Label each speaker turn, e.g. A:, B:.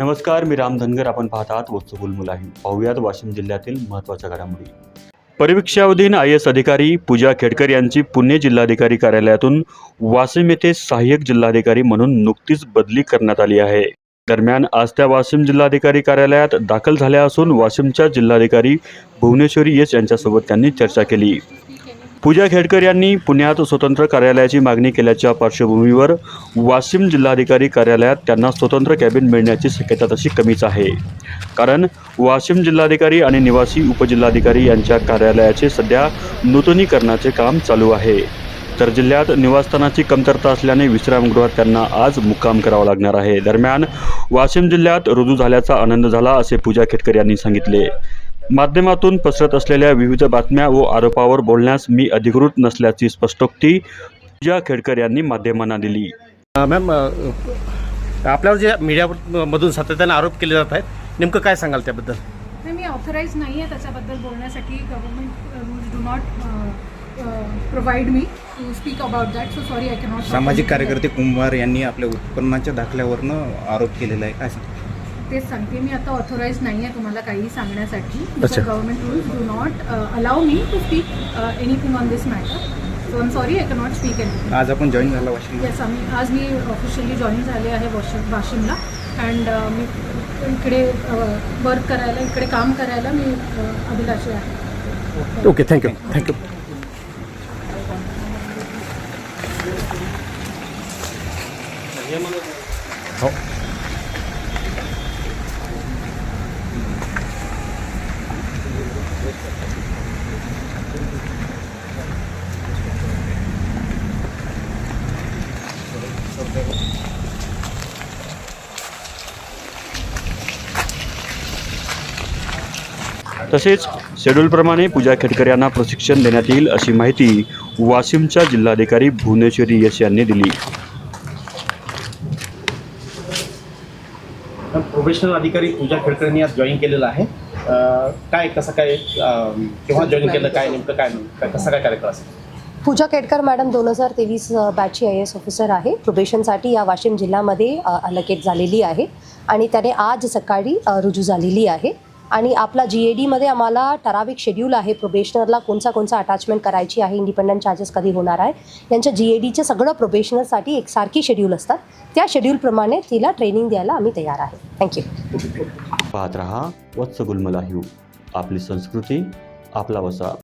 A: नमस्कार मी राम धनगर. आपण पाहतात वस्तुकुल मुलाही पाहुयात वाशिम जिल्ह्यातील महत्त्वाच्या घडामोडी. परिवीक्षावधीन आय एस अधिकारी पूजा खेडकर यांची पुणे जिल्हाधिकारी कार्यालयातून वाशिम येथे सहाय्यक जिल्हाधिकारी म्हणून नुकतीच बदली करण्यात आली आहे. दरम्यान आज त्या वाशिम जिल्हाधिकारी कार्यालयात दाखल झाल्या असून वाशिमच्या जिल्हाधिकारी भुवनेश्वरी येस यांच्यासोबत त्यांनी चर्चा केली. पूजा खेडकर यांनी पुण्यात स्वतंत्र कार्यालयाची मागणी केल्याच्या पार्श्वभूमीवर वाशिम जिल्हाधिकारी कार्यालयात त्यांना स्वतंत्र कॅबिन मिळण्याची शक्यता तशी कमीच आहे. कारण वाशिम जिल्हाधिकारी आणि निवासी उपजिल्हाधिकारी यांच्या कार्यालयाचे सध्या नूतनीकरणाचे काम चालू आहे. तर जिल्ह्यात निवासस्थानाची कमतरता असल्याने विश्रामगृहात त्यांना आज मुक्काम करावा लागणार आहे. दरम्यान वाशिम जिल्ह्यात रुजू झाल्याचा आनंद झाला असे पूजा खेडकर यांनी सांगितले. माध्यमातून पसरत असलेल्या विविध बातम्या व आरोपावर बोलण्यास मी अधिकृत नसल्याची स्पष्टोक्ती पूजा खेडकर यांनी माध्यमांना दिली.
B: मॅम आपल्यावर जे मीडियामधून सातत्याने आरोप केले जात आहेत नेमकं काय सांगाल त्याबद्दल?
C: नाही मी ऑथराईज नाही आहे त्याच्याबद्दल बोलण्यासाठी. Government rules do not provide me to speak about that so sorry I cannot
D: सामाजिक कार्यकर्ते कुंभार यांनी आपल्या उत्पन्नाच्या दाखल्यावरनं आरोप केलेला आहे. काय सांगता?
C: तेच सांगते. मी आता ऑथराईज नाही आहे तुम्हाला काही सांगण्यासाठी.
B: अच्छा.
C: Government rules do not allow me to speak anything on this matter so I sorry I cannot speak anything
D: आज आपण जॉईन झाला वाशिम
C: येस आम्ही आज मी ऑफिशियली जॉईन झाले आहे वाशिम वाशिमला. अँड मी इकडे वर्क करायला इकडे काम करायला मी अ, अभिलाषी आहे.
B: ओके थँक्यू थँक्यू हो.
A: तसेच शेड्यूलप्रमाणे पूजा खेडकर यांना प्रशिक्षण देण्यात येईल अशी माहिती वाशिमच्या जिल्हाधिकारी भुवनेश्वरी यश यांनी दिली.
B: प्रोफेशनल अधिकारी पूजा खेडकरांनी आज जॉईन केलेलं आहे. काय कसं काय केव्हा जॉईन केलं काय नेमकं काय काय कसा काय कार्यक्रम असेल?
E: पूजा केटकर मॅडम दोन हजार तेवीस बॅचची आय एस ऑफिसर आहे. प्रोबेशनसाठी या वाशिम जिल्ह्यामध्ये अलोकेट झालेली आहे. आणि त्याने आज सकाळी रुजू झालेली आहे. आणि आपला जी ए डीमध्ये आम्हाला ठराविक शेड्यूल आहे. प्रोबेशनरला कोणचा कोणचा अटॅचमेंट करायची आहे इंडिपेंडंट चार्जेस कधी होणार आहे. यांच्या जी ए डीचे सगळं प्रोबेशनरसाठी एकसारखी शेड्यूल असतात. त्या शेड्यूलप्रमाणे तिला ट्रेनिंग द्यायला आम्ही तयार आहे. थँक्यू
A: पाहत रहा वत्स गुलमला आपली संस्कृती आपला वसा.